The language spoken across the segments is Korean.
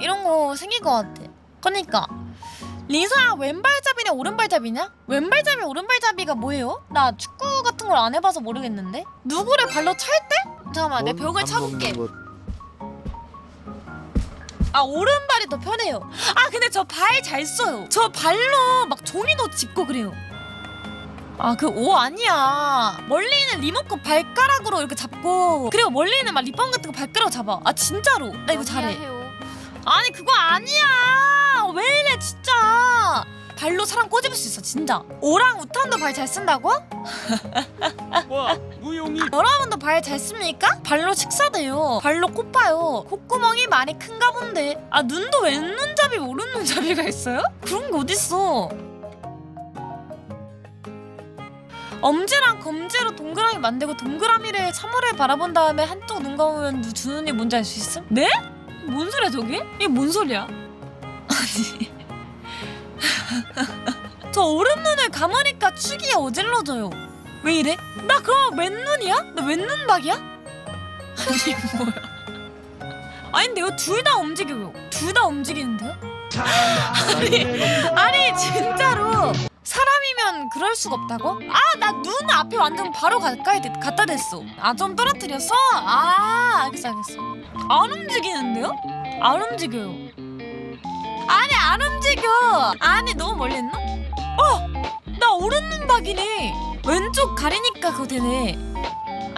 이런 거 생길 것 같아. 그러니까 리사 왼발잡이냐 오른발잡이냐? 왼발잡이 오른발잡이가 뭐예요? 나 축구 같은 걸 안 해봐서 모르겠는데 누구를 발로 찰 때? 잠깐만 내 벽을 차볼게. 아 오른발이 더 편해요. 아 근데 저 발 잘 써요. 저 발로 막 종이도 짚고 그래요. 아 그 오 아니야. 멀리는 리모컨 발가락으로 이렇게 잡고 그리고 멀리는 막 립밤 같은 거 발가락 잡아. 아 진짜로 나 이거 잘해. 아니 그거 아니야. 왜 이래 진짜. 발로 사람 꼬집을 수 있어 진짜. 오랑 우탄도 발 잘 쓴다고? 와 무용이 여러분도 발 잘 씁니까? 발로 식사돼요. 발로 콧봐요. 콧구멍이 많이 큰가 본데. 아 눈도 왼눈잡이 오른눈잡이가 있어요? 그런 게 어딨어? 엄지랑 검지로 동그라미 만들고 동그라미를 사물을 바라본 다음에 한쪽 눈 감으면 누- 두 눈이 뭔지 알 수 있음? 네? 뭔 소리야 저게? 이게 뭔 소리야? 아니 저 오른 눈을 감으니까 축이 어질러져요 왜 이래? 나 그럼 왼눈이야? 나 왼눈박이야? 아니 뭐야 아닌데 이거 둘다 움직여요 둘 다 움직이는데요? 아니 아니 진짜로 사람이면 그럴 수가 없다고? 아 나 눈 앞에 완전 바로 가까이 대, 갖다 댔어 아 좀 떨어뜨렸어? 아 알겠어 알겠어 안 움직이는데요? 안 움직여요 아니 안 움직여 아니 너무 멀리 했나? 어! 나 오른 눈박이네 왼쪽 가리니까 그거 되네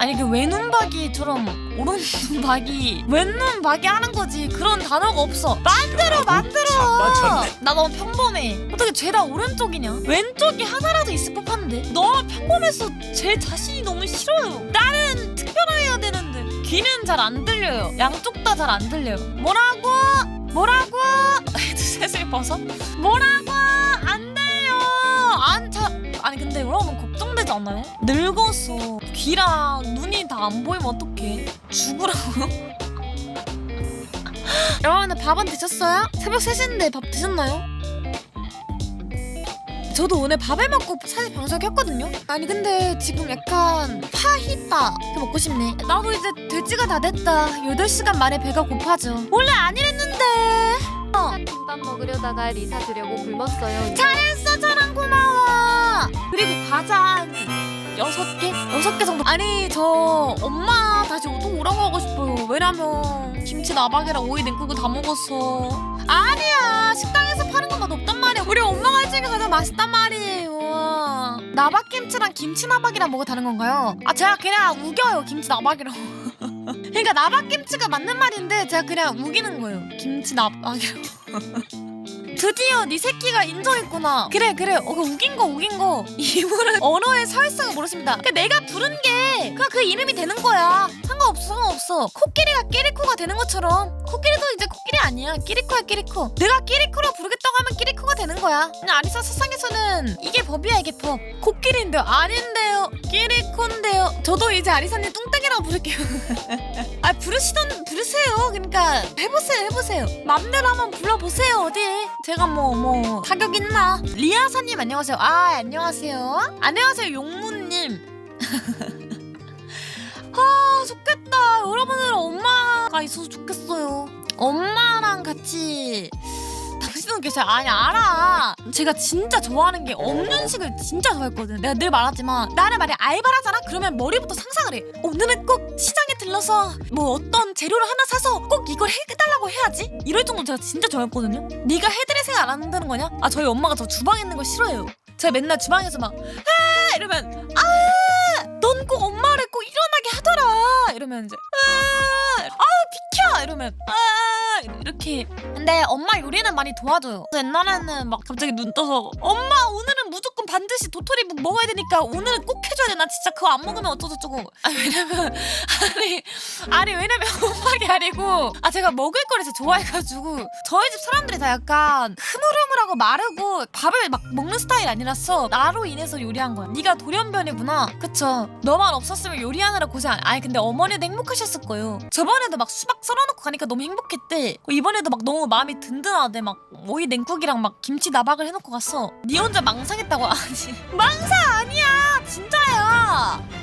아니 그 왼눈박이처럼 오른눈박이 왼눈박이 하는 거지? 그런 단어가 없어. 만들어 만들어. 나 너무 평범해. 어떻게 죄다 오른쪽이냐? 왼쪽이 하나라도 있을 법한데? 너무 평범해서 제 자신이 너무 싫어요. 나는 특별해야 되는데. 귀는 잘 안 들려요. 양쪽 다 잘 안 들려요. 뭐라고? 뭐라고? 헤드셋을 벗어? 뭐라고 않아요? 늙었어 귀랑 눈이 다 안 보이면 어떡해 죽으라고 여러분들 밥은 드셨어요? 새벽 3시인데 밥 드셨나요? 저도 오늘 밥을 먹고 사실 방송 켰거든요. 아니 근데 지금 약간 이렇게 먹고 싶네. 나도 이제 돼지가 다 됐다. 8시간 만에 배가 고파져. 원래 안 이랬는데. 김밥 먹으려다가 리사 드려고 굶었어요. 잘했어 자랑 고마워. 그리고 과자 여섯 개? 여섯 개 정도. 아니 저 엄마 다시 또 오라고 하고 싶어요. 왜냐면 김치 나박이랑 오이 냉국을 다 먹었어. 아니야 식당에서 파는 건 맛없단 말이야. 우리 엄마가 해준 게 가장 맛있단 말이에요. 나박김치랑 김치 나박이랑 뭐가 다른 건가요? 아 제가 그냥 우겨요 김치 나박이랑. 그러니까 나박김치가 맞는 말인데 제가 그냥 우기는 거예요. 김치 나박이랑. 드디어 네 새끼가 인정했구나. 그래 그래. 어, 그 우긴 거 우긴 거. 이분은 언어의 사회성을 모르십니다. 그러니까 내가 부른 게 그냥 그 이름이 되는 거야. 상관없어 상관없어. 코끼리가 끼리코가 되는 것처럼 코끼리도 이제 코끼리 아니야. 끼리코야 끼리코. 내가 끼리코로 부르겠다고 하면 끼리코가 되는 거야. 그냥 아리사 세상에서는 이게 법이야 이게 법. 코끼리인데요. 아닌데요. 끼리코인데요. 저도 이제 아리사님 뚱땡이라고 부를게요. 아 부르시던 부르세요. 그러니까 해보세요 해보세요. 맘대로 한번 불러보세요 어디. 제가 뭐 뭐 타격 있나? 리아사님 안녕하세요. 아 안녕하세요. 안녕하세요 용무님. 아 좋겠다. 여러분들 엄마가 있어서 좋겠어요. 엄마랑 같이. 당신은 계세요. 아니 알아. 제가 진짜 좋아하는 게 없는 식을 진짜 좋아했거든. 내가 늘 말하지만 나를 만약 알바를 하잖아. 그러면 머리부터 상상을 해. 오늘은 꼭 시장에 들러서 뭐 어떤 재료를 하나 사서 꼭 이걸 해달라고 해야지. 이럴 정도 제가 진짜 좋아했거든요. 네가 해드릴 생각 안 한다는 거냐? 아 저희 엄마가 저 주방에 있는 거 싫어해요. 제가 맨날 주방에서 막 아 이러면 아 넌 꼭 엄마를 꼭 일어나게 하더라 이러면 이제 아 이렇게 근데 엄마 요리는 많이 도와줘요. 옛날에는 막 갑자기 눈 떠서 엄마 오늘은 무조건 반드시 도토리묵 먹어야 되니까 오늘은 꼭 해줘야 돼 나? 진짜 그거 안 먹으면 어쩌고저쩌고 아 왜냐면 아니 아니 왜냐면 엄마게 아니고. 아 제가 먹을 거를 진짜 좋아해가지고 저희 집 사람들이 다 약간 흐물흐물하고 마르고 밥을 막 먹는 스타일 아니라서 나로 인해서 요리한 거야. 네가 돌연변이구나. 그쵸? 너만 없었으면 요리하느라 고생 안 아니 근데 어머니도 행복하셨을 거예요. 저번에도 막 수박 썰어놓고 가니까 너무 행복했대. 이번에도 막 너무 마음이 든든하대. 막 오이 냉국이랑 막 김치 나박을 해놓고 갔어 니 혼자 망상했다고 망상 아니야. 진짜야